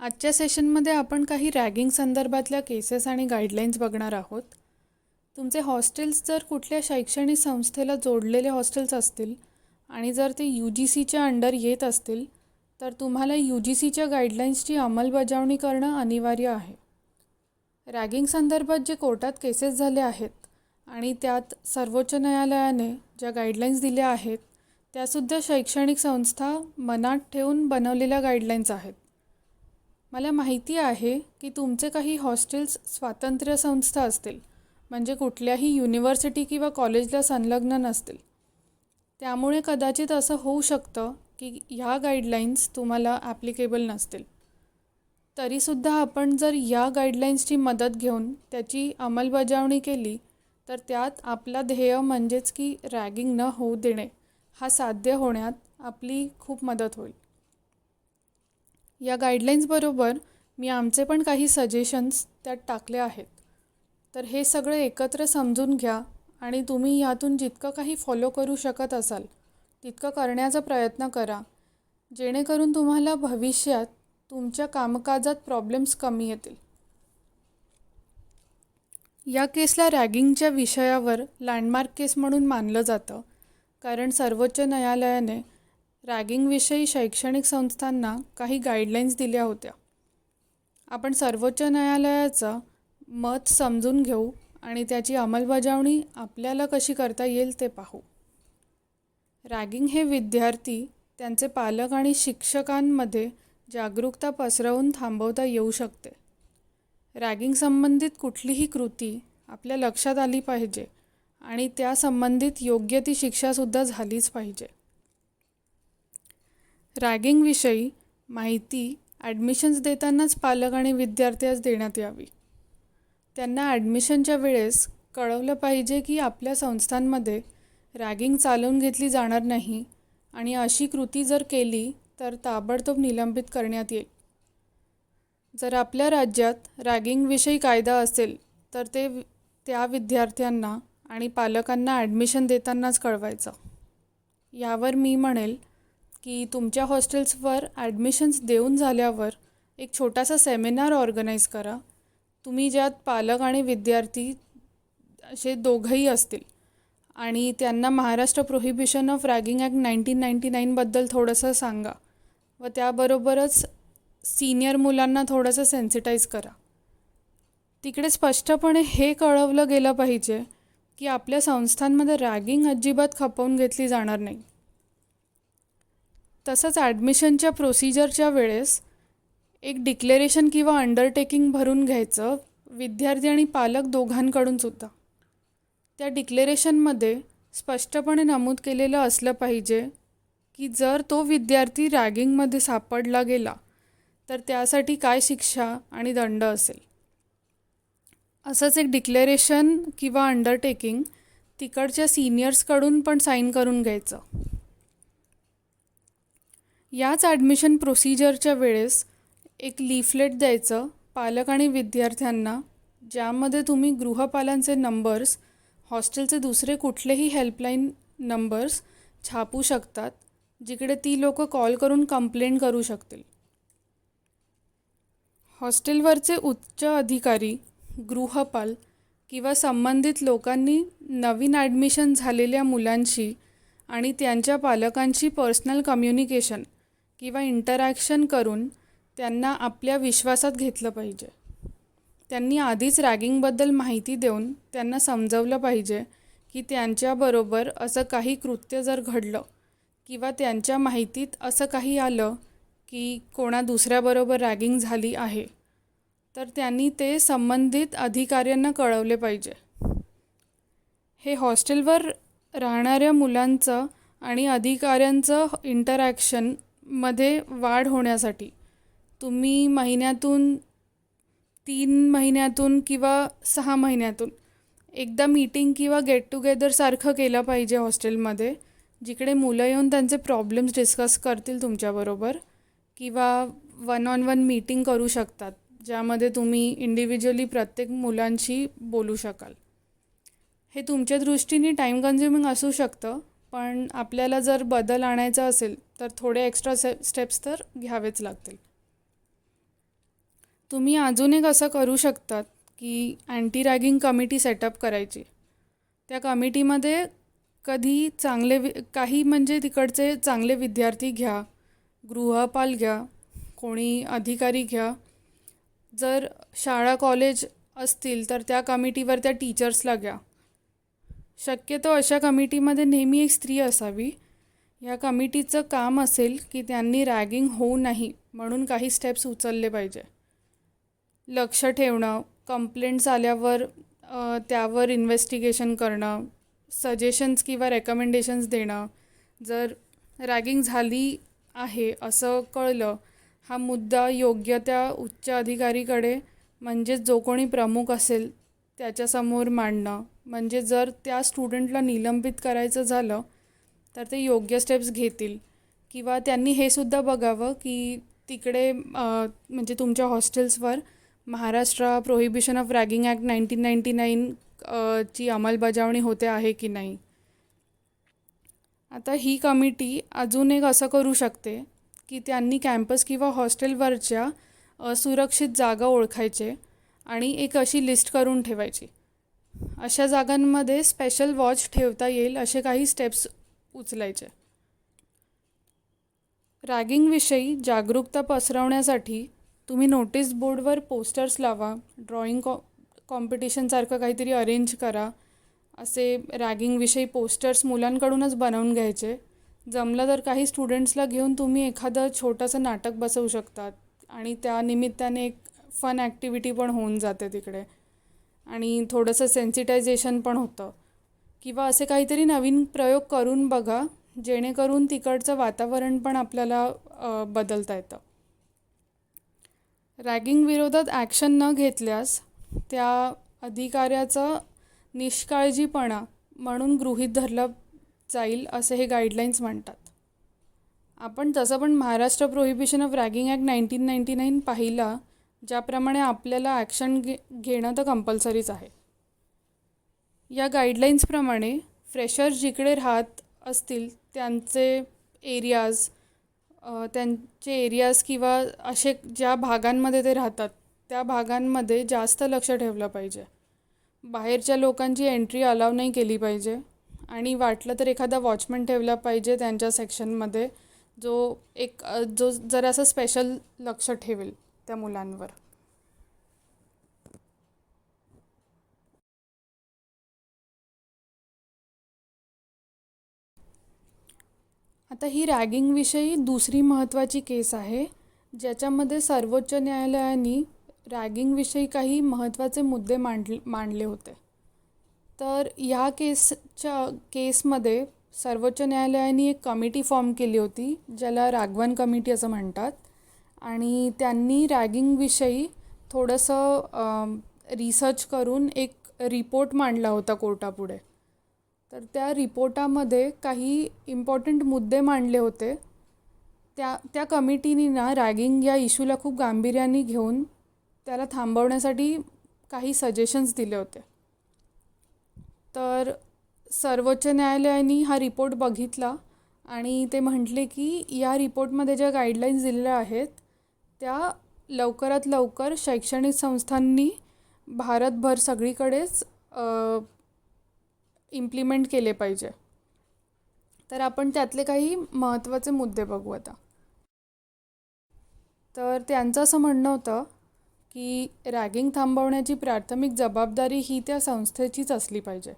आजच्या सेशनमध्ये आपण काही रॅगिंग संदर्भातल्या केसेस आणि गाईडलाईन्स बघणार आहोत. तुमचे हॉस्टेल्स जर कुठल्या शैक्षणिक संस्थेला जोडलेले हॉस्टेल्स असतील आणि जर ते यू जी सीच्या अंडर येत असतील तर तुम्हाला यू जी सीच्या गाईडलाईन्सची अंमलबजावणी करणं अनिवार्य आहे. रॅगिंग संदर्भात जे कोर्टात केसेस झाले आहेत आणि त्यात सर्वोच्च न्यायालयाने ज्या गाईडलाईन्स दिल्या आहेत त्यासुद्धा शैक्षणिक संस्था मनात ठेवून बनवलेल्या गाईडलाईन्स आहेत. मला माहिती आहे की तुमचे काही हॉस्टेल्स स्वातंत्र्य संस्था असतील म्हणजे कुठल्याही युनिव्हर्सिटी किंवा कॉलेजला संलग्न नसतील. त्यामुळे कदाचित असं होऊ शकतं की ह्या गाईडलाईन्स तुम्हाला ॲप्लिकेबल नसतील. तरीसुद्धा आपण जर या गाईडलाईन्सची मदत घेऊन त्याची अंमलबजावणी केली तर त्यात आपला ध्येय म्हणजेच की रॅगिंग न होऊ देणे हा साध्य होण्यात आपली खूप मदत होईल. या गाईडलाईन्सबरोबर मी आमचे पण काही सजेशन्स त्यात टाकले आहेत. तर हे सगळं एकत्र समजून घ्या आणि तुम्ही यातून जितकं काही फॉलो करू शकत असाल तितकं करण्याचा प्रयत्न करा. जेणेकरून तुम्हाला भविष्यात तुमच्या कामकाजात प्रॉब्लेम्स कमी येतील. या केसला रॅगिंगच्या विषयावर लँडमार्क केस म्हणून मानलं जातं कारण सर्वोच्च न्यायालयाने रॅगिंगविषयी शैक्षणिक संस्थांना काही गाईडलाईन्स दिल्या होत्या. आपण सर्वोच्च न्यायालयाचं मत समजून घेऊ आणि त्याची अंमलबजावणी आपल्याला कशी करता येईल ते पाहू. रॅगिंग हे विद्यार्थी त्यांचे पालक आणि शिक्षकांमध्ये जागरूकता पसरवून थांबवता येऊ शकते. रॅगिंग संबंधित कुठलीही कृती आपल्या लक्षात आली पाहिजे आणि त्या संबंधित योग्य ती शिक्षासुद्धा झालीच पाहिजे. रॅगिंगविषयी माहिती ॲडमिशन्स देतानाच पालक आणि विद्यार्थ्यास देण्यात यावी. त्यांना ॲडमिशनच्या वेळेस कळवलं पाहिजे की आपल्या संस्थांमध्ये रॅगिंग चालवून घेतली जाणार नाही आणि अशी कृती जर केली तर ताबडतोब निलंबित करण्यात येईल. जर आपल्या राज्यात रॅगिंगविषयी कायदा असेल तर ते त्या विद्यार्थ्यांना आणि पालकांना ॲडमिशन देतानाच कळवायचं. यावर मी म्हणेल की तुमच्या हॉस्टेल्सवर ॲडमिशन्स देऊन झाल्यावर एक छोटासा सेमिनार ऑर्गनाईज करा. तुम्ही ज्यात पालक आणि विद्यार्थी असे दोघंही असतील. आणि त्यांना Maharashtra prohibition of ragging act nineteen ninety नाईनबद्दल थोडंसं सांगा व त्याबरोबरच सिनियर मुलांना थोडंसं सेन्सिटाईज करा. तिकडे स्पष्टपणे हे कळवलं गेलं पाहिजे की आपल्या संस्थांमध्ये रॅगिंग अजिबात खपवून घेतली जाणार नाही. तसंच ॲडमिशनच्या प्रोसिजरच्या वेळेस एक डिक्लेरेशन किंवा अंडरटेकिंग भरून घ्यायचं विद्यार्थी आणि पालक दोघांकडून सुद्धा. त्या डिक्लेरेशनमध्ये स्पष्टपणे नमूद केलेलं असलं पाहिजे की जर तो विद्यार्थी रॅगिंगमध्ये सापडला गेला तर त्यासाठी काय शिक्षा आणि दंड असेल? असंच एक डिक्लेरेशन किंवा अंडरटेकिंग तिकडच्या सिनियर्सकडून पण साईन करून घ्यायचं. याच ॲडमिशन प्रोसिजरच्या वेळेस एक लिफलेट द्यायचं पालक आणि विद्यार्थ्यांना ज्यामध्ये तुम्ही गृहपालांचे नंबर्स हॉस्टेलचे दुसरे कुठलेही हेल्पलाईन नंबर्स छापू शकतात जिकडे ती लोक कॉल करून कंप्लेंट करू शकतील. हॉस्टेलवरचे उच्च अधिकारी गृहपाल किंवा संबंधित लोकांनी नवीन ॲडमिशन झालेल्या मुलांशी आणि त्यांच्या पालकांशी पर्सनल कम्युनिकेशन किंवा इंटरॅक्शन करून त्यांना आपल्या विश्वासात घेतलं पाहिजे. त्यांनी आधीच रॅगिंगबद्दल माहिती देऊन त्यांना समजवलं पाहिजे की त्यांच्याबरोबर असं काही कृत्य जर घडलं किंवा त्यांच्या माहितीत असं काही आलं की कोणा दुसऱ्याबरोबर रॅगिंग झाली आहे तर त्यांनी ते संबंधित अधिकाऱ्यांना कळवले पाहिजे. हे हॉस्टेलवर राहणाऱ्या मुलांचं आणि अधिकाऱ्यांचं इंटरॅक्शन मध्ये वाढ होण्यासाठी तुम्ही महिन्यातून तीन महिन्यातून किंवा सहा महिन्यातून एकदा मीटिंग किंवा गेट टुगेदरसारखं केलं पाहिजे हॉस्टेलमध्ये जिकडे मुलं येऊन त्यांचे प्रॉब्लेम्स डिस्कस करतील तुमच्याबरोबर किंवा वन ऑन वन मीटिंग करू शकतात ज्यामध्ये तुम्ही इंडिव्हिज्युअली प्रत्येक मुलांशी बोलू शकाल. हे तुमच्या दृष्टीने टाईम कन्झ्युमिंग असू शकतं पण आपल्याला जर बदल आणायचा असेल तर थोडे एक्स्ट्रा से स्टेप्स तर घ्यावेच लागतील. तुम्ही अजून एक असं करू शकतात की अँटी रॅगिंग कमिटी सेटअप करायची. त्या कमिटीमध्ये कधी चांगले वि काही म्हणजे तिकडचे चांगले विद्यार्थी घ्या गृहपाल घ्या कोणी अधिकारी घ्या. जर शाळा कॉलेज असतील तर त्या कमिटीवर त्या टीचर्सला घ्या. शक्यतो अशा कमिटीमध्ये नेहमी एक स्त्री असावी. या कमिटीचं काम असेल की त्यांनी रॅगिंग होऊ नाही म्हणून काही स्टेप्स उचलले पाहिजे. लक्ष ठेवणं कंप्लेंट्स आल्यावर त्यावर इन्व्हेस्टिगेशन करणं सजेशन्स किंवा रेकमेंडेशन्स देणं. जर रॅगिंग झाली आहे असं कळलं हा मुद्दा योग्य त्या उच्च अधिकारीकडे म्हणजेच जो कोणी प्रमुख असेल त्याच्यासमोर मांडणं. म्हणजे जर त्या स्टुडंटला निलंबित करायचं झालं तर ते योग्य स्टेप्स घेतील. किंवा त्यांनी हे सुद्धा बघावं की तिकडे म्हणजे तुमच्या हॉस्टेल्सवर Maharashtra prohibition of ragging act nineteen ninety nine ची अंमलबजावणी होते आहे की नाही? आता ही कमिटी अजून एक असं करू शकते की त्यांनी कॅम्पस किंवा हॉस्टेलवरच्या सुरक्षित जागा ओळखायचे आणि एक अशी लिस्ट करून ठेवायची. अशा जागांमध्ये स्पेशल वॉच ठेवता येईल असे काही स्टेप्स उचलायचे. रॅगिंगविषयी जागरूकता पसरवण्यासाठी तुम्ही नोटीस बोर्डवर पोस्टर्स लावा ड्रॉइंग कॉ कॉम्पिटिशनसारखं काहीतरी अरेंज करा असे रॅगिंगविषयी पोस्टर्स मुलांकडूनच बनवून घ्यायचे. जमलं तर काही स्टुडंट्सला घेऊन तुम्ही एखादं छोटंसं नाटक बसवू शकतात आणि त्या निमित्ताने एक फन ॲक्टिव्हिटी पण होऊन जाते तिकडे. आणि थोडंसं सेन्सिटायझेशन पण होतं. किंवा असे काहीतरी नवीन प्रयोग करून बघा जेणेकरून तिकडचं वातावरण पण आपल्याला बदलता येतं. रॅगिंग विरोधात ॲक्शन न घेतल्यास त्या अधिकाऱ्याचं निष्काळजीपणा म्हणून गृहीत धरलं जाईल असे हे गाईडलाईन्स म्हणतात. आपण तसं पण Maharashtra prohibition of ragging act nineteen ninety nine पाहिला ज्याप्रमाणे आपल्याला ॲक्शन घे घेणं तर कंपल्सरीच आहे. या गाईडलाईन्सप्रमाणे फ्रेशर जिकडे राहत असतील त्यांचे एरियाज त्यांचे एरियाज किंवा असे ज्या भागांमध्ये ते राहतात त्या भागांमध्ये जास्त लक्ष ठेवलं पाहिजे. बाहेरच्या लोकांची एंट्री अलाव नाही केली पाहिजे आणि वाटलं तर एखादा वॉचमन ठेवला पाहिजे त्यांच्या सेक्शनमध्ये जो एक जो जरासं स्पेशल लक्ष ठेवेल त्या मुलांवर. आता ही रॅगिंगविषयी दुसरी महत्त्वाची केस आहे ज्याच्यामध्ये सर्वोच्च न्यायालयाने रॅगिंगविषयी काही महत्त्वाचे मुद्दे मांडले मांडले होते. तर ह्या केसच्या केसमध्ये सर्वोच्च न्यायालयाने एक कमिटी फॉर्म केली होती ज्याला राघवन कमिटी असं म्हणतात आणि त्यांनी रॅगिंगविषयी थोडंसं रिसर्च करून एक रिपोर्ट मांडला होता कोर्टापुढे. तर त्या रिपोर्टामध्ये काही इम्पॉर्टंट मुद्दे मांडले होते. त्या त्या कमिटीनी ना रॅगिंग या इशूला खूप गांभीर्याने घेऊन त्याला थांबवण्यासाठी काही सजेशन्स दिले होते. तर सर्वोच्च न्यायालयाने हा रिपोर्ट बघितला आणि ते म्हटले की या रिपोर्टमध्ये ज्या गाईडलाईन्स दिलेल्या आहेत त्या लवकरात लवकर शैक्षणिक संस्थांनी भारतभर सगळीकडेच इम्प्लिमेंट केले पाहिजे. तर आपण त्यातले काही महत्त्वाचे मुद्दे बघू आता. तर त्यांचं असं म्हणणं होतं की रॅगिंग थांबवण्याची प्राथमिक जबाबदारी ही त्या संस्थेचीच असली पाहिजे.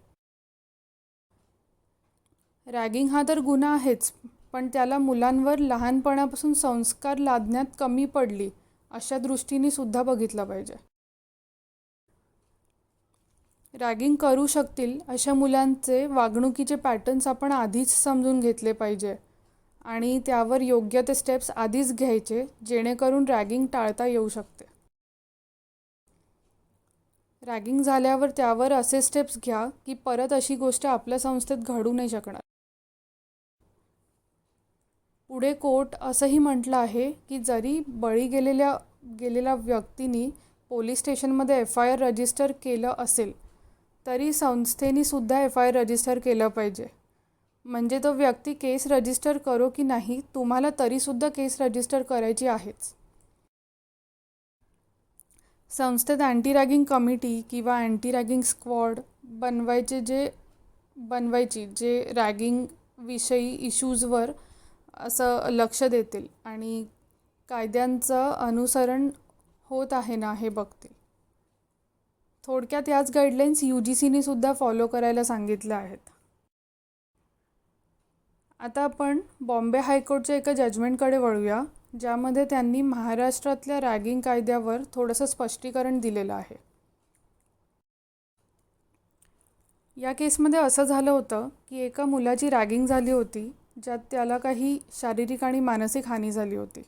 रॅगिंग हा तर गुन्हा आहेच पण त्याला मुलांवर लहानपणापासून संस्कार लादण्यात कमी पडली अशा दृष्टीने सुद्धा बघितलं पाहिजे. रॅगिंग करू शकतील अशा मुलांचे वागणुकीचे पॅटर्न्स आपण आधीच समजून घेतले पाहिजे. आणि त्यावर योग्य ते स्टेप्स आधीच घ्यायचे जेणेकरून रॅगिंग टाळता येऊ शकते. रॅगिंग झाल्यावर त्यावर असे स्टेप्स घ्या की परत अशी गोष्ट आपल्या संस्थेत घडू नाही शकणार. पुढे कोर्ट असंही म्हटलं आहे की जरी बळी गेलेल्या गेलेल्या व्यक्तीनी पोलीस स्टेशनमध्ये एफ आय आर रजिस्टर केलं असेल तरी संस्थेनीसुद्धा एफ आय आर रजिस्टर केलं पाहिजे. म्हणजे तो व्यक्ती केस रजिस्टर करो की नाही तुम्हाला तरीसुद्धा केस रजिस्टर करायची आहेच. संस्थेत अँटी रॅगिंग कमिटी किंवा अँटी रॅगिंग स्क्वॉड बनवायचे जे बनवायची जे रॅगिंगविषयी इश्यूजवर असं लक्ष देतील आणि कायद्यांचं अनुसरण होत आहे ना हे बघतील. थोडक्यात याच गाईडलाईन्स यू जी सीने सुद्धा फॉलो करायला सांगितलं आहेत. आता आपण बॉम्बे हायकोर्टच्या एका जजमेंटकडे वळूया ज्यामध्ये त्यांनी महाराष्ट्रातल्या रॅगिंग कायद्यावर थोडंसं स्पष्टीकरण दिलेलं आहे. या केसमध्ये असं झालं होतं की एका मुलाची रॅगिंग झाली होती ज्यात त्याला काही शारीरिक आणि मानसिक हानी झाली होती.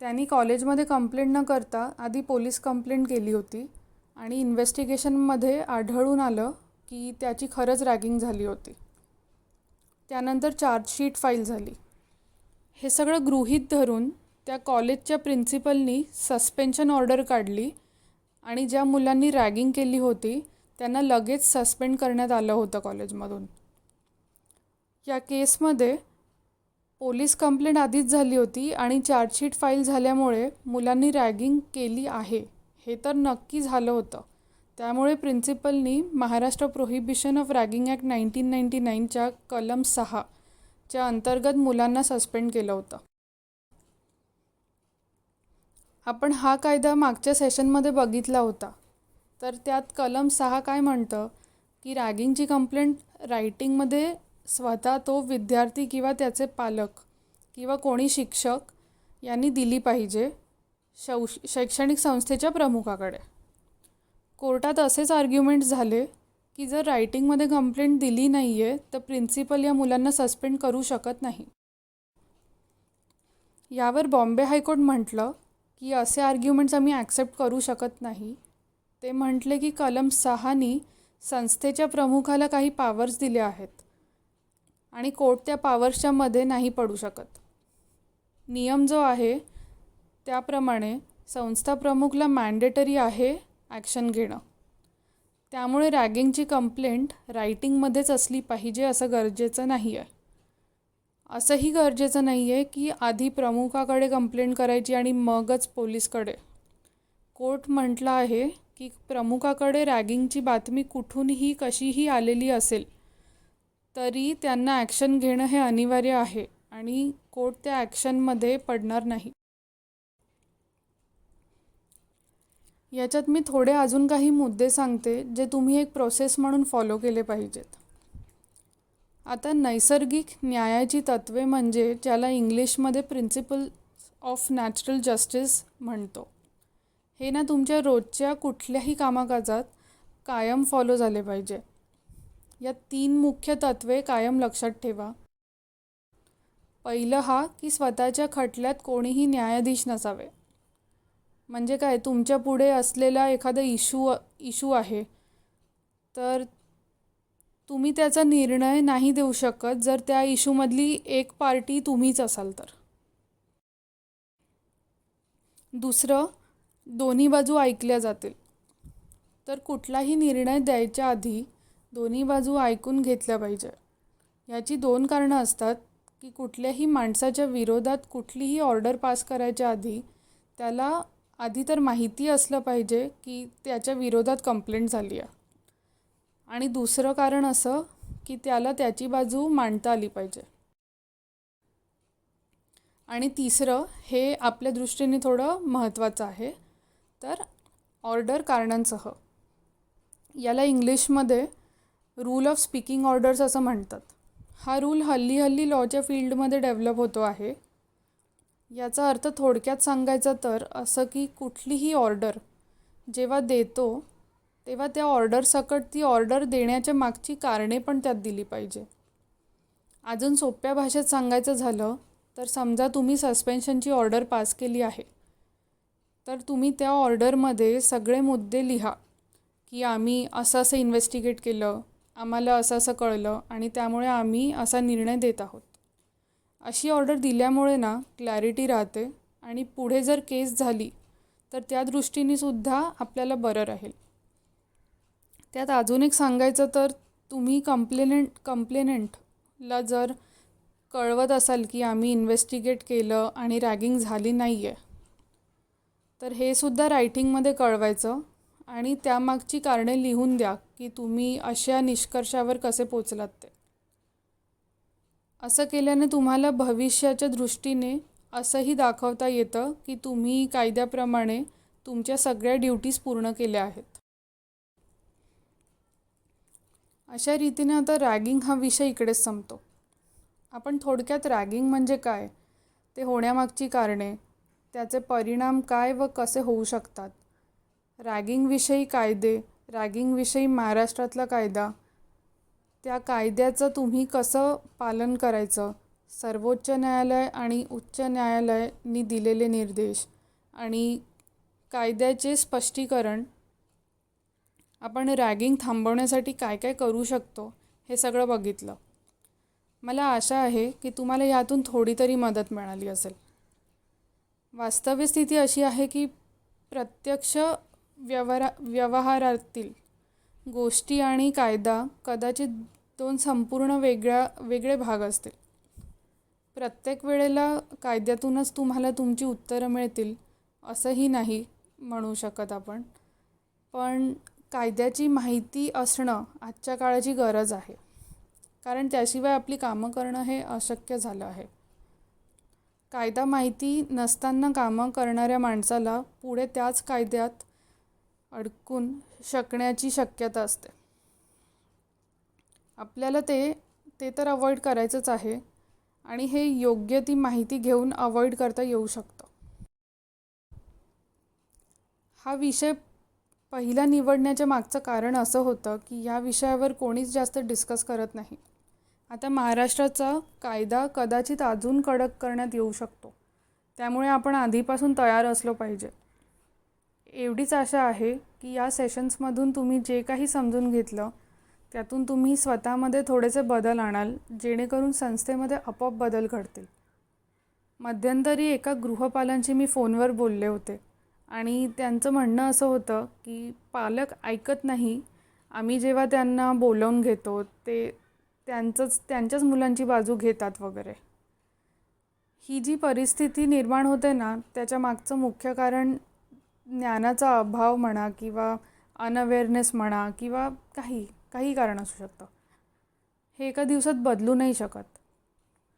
त्यांनी कॉलेजमध्ये कंप्लेंट न करता आधी पोलीस कंप्लेंट केली होती आणि इन्व्हेस्टिगेशनमध्ये आढळून आलं की त्याची खरंच रॅगिंग झाली होती. त्यानंतर चार्जशीट फाईल झाली. हे सगळं गृहीत धरून त्या कॉलेजच्या प्रिन्सिपलनी सस्पेन्शन ऑर्डर काढली आणि ज्या मुलांनी रॅगिंग केली होती त्यांना लगेच सस्पेंड करण्यात आलं होतं कॉलेजमधून या केसमध्ये पोलीस कंप्लेंट आधीच झाली होती आणि चार्जशीट फाईल झाल्यामुळे मुलांनी रॅगिंग केली आहे. हे तर नक्की झालं होतं. त्यामुळे प्रिन्सिपलनी Maharashtra prohibition of ragging act nineteen ninety नाईनच्या कलम सहा च्या अंतर्गत मुलांना सस्पेंड केलं होतं. आपण हा कायदा मागच्या सेशनमध्ये बघितला होता. तर त्यात कलम सहा काय म्हणतं? की रॅगिंगची कंप्लेंट रायटिंगमध्ये स्वतः तो विद्यार्थी किंवा त्याचे पालक किंवा कोणी शिक्षक यांनी दिली पाहिजे. शौ शैक्षणिक संस्थेच्या प्रमुखाकडे. कोर्टात असेच आर्ग्युमेंट झाले की जर रायटिंगमध्ये कंप्लेंट दिली नाही आहे तर प्रिन्सिपल या मुलांना सस्पेंड करू शकत नाही. यावर बॉम्बे हायकोर्ट म्हटलं की असे आर्ग्युमेंट्स आम्ही ॲक्सेप्ट करू शकत नाही. ते म्हटले की कलम सहानी संस्थेच्या प्रमुखाला काही पावर्स दिले आहेत आणि कोर्ट त्या पावर्सच्या मध्ये नाही पडू शकत. नियम जो आहे त्याप्रमाणे संस्था प्रमुखला मॅन्डेटरी आहे ॲक्शन घेणं. त्यामुळे रॅगिंगची कंप्लेंट रायटिंगमध्येच असली पाहिजे असं गरजेचं नाही आहे असंही गरजेचं नाही आहे की आधी प्रमुखाकडे कंप्लेंट करायची आणि मगच पोलीसकडे. कोर्ट म्हटलं आहे की प्रमुखाकडे रॅगिंगची बातमी कुठूनही कशीही आलेली असेल तरी त्यांना ॲक्शन घेणं हे अनिवार्य आहे आणि कोर्ट त्या ॲक्शनमध्ये पडणार नाही. याच्यात मी थोडे अजून काही मुद्दे सांगते जे तुम्ही एक प्रोसेस म्हणून फॉलो केले पाहिजेत. आता नैसर्गिक न्यायाची तत्वे म्हणजे ज्याला इंग्लिशमध्ये प्रिन्सिपल ऑफ नॅचरल जस्टिस म्हणतो. हे ना तुमच्या रोजच्या कुठल्याही कामाकाजात कायम फॉलो झाले पाहिजे. या तीन मुख्य तत्वे कायम लक्षात ठेवा. पहिलं हा की स्वतःच्या खटल्यात कोणीही न्यायाधीश नसावे. म्हणजे काय तुमच्यापुढे असलेला एखादा इशू इशू आहे तर तुम्ही त्याचा निर्णय नाही देऊ शकत. जर त्या इशूमधली एक पार्टी तुम्हीच असाल तर. दुसरं दोन्ही बाजू ऐकल्या जातील. तर कुठलाही निर्णय द्यायच्या आधी दोन्ही बाजू ऐकून घेतल्या पाहिजे. याची दोन कारणं असतात की कुठल्याही माणसाच्या विरोधात कुठलीही ऑर्डर पास करायच्या आधी त्याला आधी तर माहिती असलं पाहिजे की त्याच्या विरोधात कंप्लेंट झाली आहे. आणि दुसरं कारण असं की त्याला त्याची बाजू मांडता आली पाहिजे. आणि तिसरं हे आपल्या दृष्टीने थोडं महत्त्वाचं आहे. तर ऑर्डर कारणांसह याला इंग्लिशमध्ये रूल ऑफ स्पीकिंग ऑर्डर्स असं म्हणतात. हा रूल हल्ली हल्ली लॉच्या फील्डमध्ये डेव्हलप होतो आहे. याचा अर्थ थोडक्यात सांगायचा तर असं की कुठलीही ऑर्डर जेव्हा देतो तेव्हा त्या ऑर्डरसकट ती ऑर्डर देण्याच्या मागची कारणे पण त्यात दिली पाहिजे. अजून सोप्या भाषेत सांगायचं झालं तर समजा तुम्ही सस्पेन्शनची ऑर्डर पास केली आहे. तर तुम्ही त्या ऑर्डरमध्ये सगळे मुद्दे लिहा की आम्ही असं असं इन्व्हेस्टिगेट केलं आम्हाला असं असं कळलं आणि त्यामुळे आम्ही असा निर्णय देत आहोत. अशी ऑर्डर दिल्यामुळे ना क्लॅरिटी राहते आणि पुढे जर केस झाली तर त्या दृष्टीने सुद्धा आपल्याला बरं राहील. त्यात अजून एक सांगायचं तर तुम्ही कंप्लेनेंट कंप्लेनेंटला जर कळवत असाल की आम्ही इन्व्हेस्टिगेट केलं आणि रॅगिंग झाली नाही आहे तर हे सुद्धा रायटिंगमध्ये कळवायचं आणि त्यामागची कारणे लिहून द्या की तुम्ही अशा निष्कर्षावर कसे पोचलात ते. असं केल्याने तुम्हाला भविष्याच्या दृष्टीने असंही दाखवता येतं की तुम्ही कायद्याप्रमाणे तुमच्या सगळ्या ड्युटीज पूर्ण केल्या आहेत. अशा रीतीने आता रॅगिंग हा विषय इकडेच संपतो. आपण थोडक्यात रॅगिंग म्हणजे काय? ते होण्यामागची कारणे? त्याचे परिणाम काय व कसे होऊ शकतात? रॅगिंगविषयी कायदे? रॅगिंगविषयी महाराष्ट्रातला कायदा? त्या कायद्याचं तुम्ही कसं पालन करायचं? सर्वोच्च न्यायालय आणि उच्च न्यायालयानी दिलेले निर्देश आणि कायद्याचे स्पष्टीकरण. आपण रॅगिंग थांबवण्यासाठी काय काय करू शकतो हे सगळं बघितलं. मला आशा आहे की तुम्हाला यातून थोडी तरी मदत मिळाली असेल. वास्तव्य स्थिती अशी आहे की प्रत्यक्ष व्यवहारा व्यवहारातील गोष्टी आणि कायदा कदाचित दोन संपूर्ण वेगळ्या वेगळे भाग असतील. प्रत्येक वेळेला कायद्यातूनच तुम्हाला तुमची उत्तरं मिळतील असंही नाही म्हणू शकत आपण. पण कायद्याची माहिती असणं आजच्या काळाची गरज आहे. कारण त्याशिवाय आपली कामं करणं हे अशक्य झालं आहे. कायदा माहिती नसताना कामं करणाऱ्या माणसाला पुढे त्याच कायद्यात अडकून शकण्याची शक्यता असते. आपल्याला ते ते तर अवॉइड करायचंच आहे आणि हे योग्य ती माहिती घेऊन अवॉइड करता येऊ शकतं. हा विषय पहिला निवडण्याच्या मागचं कारण असं होतं की या विषयावर कोणीच जास्त डिस्कस करत नाही. आता महाराष्ट्राचा कायदा कदाचित अजून कडक करण्यात येऊ शकतो. त्यामुळे आपण आधीपासून तयार असलो पाहिजे. एवढीच आशा आहे की या सेशन्समधून तुम्ही जे काही समजून घेतलं त्यातून तुम्ही स्वतःमध्ये थोडेसे बदल आणाल जेणेकरून संस्थेमध्ये आपोआप बदल घडतील. मध्यंतरी एका गृहपालांशी मी फोनवर बोलले होते आणि त्यांचं म्हणणं असं होतं की पालक ऐकत नाही. आम्ही जेव्हा त्यांना बोलवून घेतो ते त्यांचंच त्यांच्याच मुलांची बाजू घेतात वगैरे. ही जी परिस्थिती निर्माण होते ना त्याच्या मागचं मुख्य कारण ज्ञानाचा अभाव म्हणा किंवा अनअवेअरनेस म्हणा किंवा काही काही कारण असू शकतं. हे एका दिवसात बदलू नाही शकत.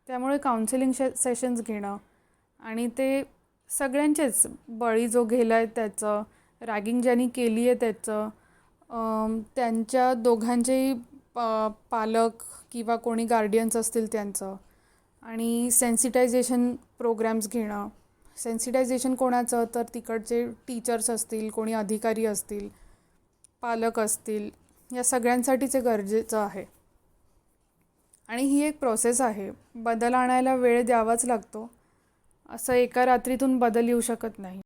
त्यामुळे काउन्सिलिंग शे सेशन्स घेणं आणि ते सगळ्यांचेच बळी जो गेला आहे त्याचं रॅगिंग ज्यांनी केली आहे त्याचं त्यांच्या दोघांचेही प पालक किंवा कोणी गार्डियन्स असतील त्यांचं आणि सेन्सिटायझेशन प्रोग्रॅम्स घेणं सेन्सिटायझेशन कोणाचं? तर तिकडचे टीचर्स असतील कोणी अधिकारी असतील पालक असतील या सगळ्यांसाठीच गरजेचं आहे. आणि ही एक प्रोसेस आहे. बदल आणायला वेळ द्यावाच लागतो. असं एका रात्रीतून बदल येऊ शकत नाही.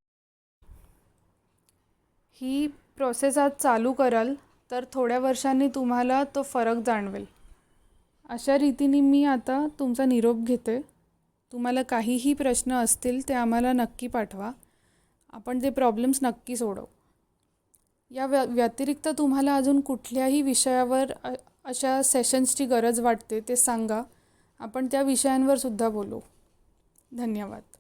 ही प्रोसेस आज चालू कराल तर थोड्या वर्षांनी तुम्हाला तो फरक जाणवेल. अशा रीतीने मी आता तुमचा निरोप घेते. तुम्हाला काहीही प्रश्न असतील ते आम्हाला नक्की पाठवा. आपण ते प्रॉब्लेम्स नक्की सोडवू. या व्य व्यतिरिक्त तुम्हाला अजून कुठल्याही विषयावर अ अशा सेशन्सची गरज वाटते ते सांगा. आपण त्या विषयांवर सुद्धा बोलू. धन्यवाद.